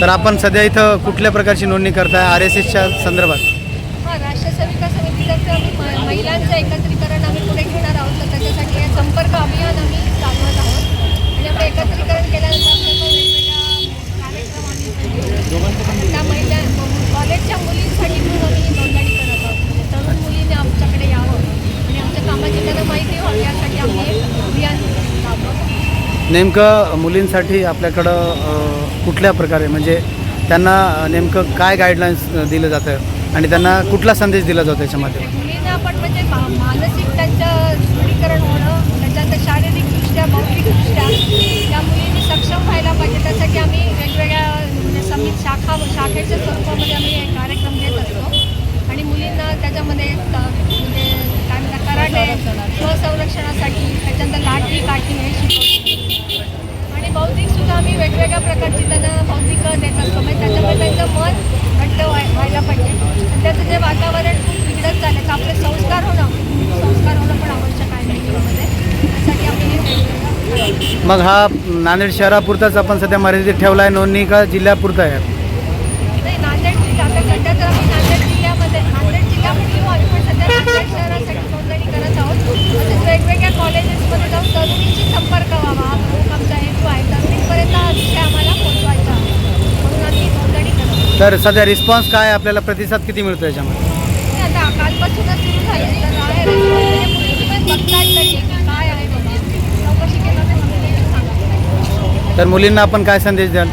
तर आपण सध्या इथं कुठल्या प्रकारची नोंदणी करताय? आर एस एसच्या संदर्भात. हा राष्ट्र सेविका समितीचं म- महिलांचं एकत्रीकरण आम्ही पुढे घेणार आहोत तर त्याच्यासाठी हे संपर्क अभियान आम्ही चालवत आहोत आणि आम्ही एकत्रीकरण केल्यानंतर आपल्याला वेगवेगळ्या कार्यक्रम आम्ही त्या महिला कॉलेजच्या मुलींसाठी पण आम्ही नोंदणी करत आहोत म्हणजे तरुण मुलींनी आमच्याकडे यावं आणि आमच्या कामाची त्यांना माहिती व्हावी यासाठी आम्ही हे अभियान राबवतो नेमकं मुलींसाठी आपल्याकडं कुठल्या प्रकारे म्हणजे त्यांना नेमकं काय गाईडलाईन्स दिलं जातं आणि त्यांना कुठला संदेश दिला जातो त्याच्यामध्ये मुलींना आपण म्हणजे मा- मानसिक त्यांचं दृढीकरण होणं त्याच्यानंतर शारीरिकदृष्ट्या बौद्धिकदृष्ट्या त्या मुलींनी सक्षम व्हायला पाहिजे. त्यासाठी आम्ही वेगवेगळ्या म्हणजे समित शाखा शाखेच्या स्वरूपामध्ये आम्ही हे कार्यक्रम घेत असतो. आणि मुलींना त्याच्यामध्ये क- म्हणजे काय म्हणतात कराटे स्वसंरक्षणासाठी त्याच्यानंतर लाठी काठी हे शिकवतो. आम्ही वेगवेगळ्या प्रकारची त्यांना बौद्धिक देत असतो म्हणजे त्याच्यामुळे त्यांचं मन घट्ट व्हायला पाहिजे. आणि त्याचं जे वातावरण खूप बिघडत चाललं तर आपले संस्कार होणं संस्कार होणं पण आवश्यक आहे मेंदूमध्ये त्यासाठी आम्ही मग हा नांदेड शहरापुरताच आपण सध्या मर्यादित ठेवला आहे. नोंदणी का जिल्ह्यापुरता आहे नाही नांदेड जिल्हा आता सध्या तर आम्ही नांदेड जिल्ह्यामध्ये नांदेड जिल्ह्यामध्ये येऊ आम्ही पण सध्या नांदेड शहरासाठी नोंदणी करत आहोत तसेच वेगवेगळ्या कॉलेजेसमध्ये जाऊन तरुणींशी संपर्क व्हावा हा प्रमुख आमचा हेतू आहे तरुणींपर्यंत हा विषय आम्हाला पोहोचवायचा आहे म्हणून आम्ही नोंदणी करत आहोत तर सध्या रिस्पॉन्स काय आहे? आपल्याला प्रतिसाद किती मिळतो याच्यामध्ये? ते आता कालपासूनच सुरू झाले. तर आहे मुली पण बघतायत तरी की काय आहे बाबा चौकशी केल्याने मुलींनी सांगा. तर मुलींना आपण काय संदेश द्याल?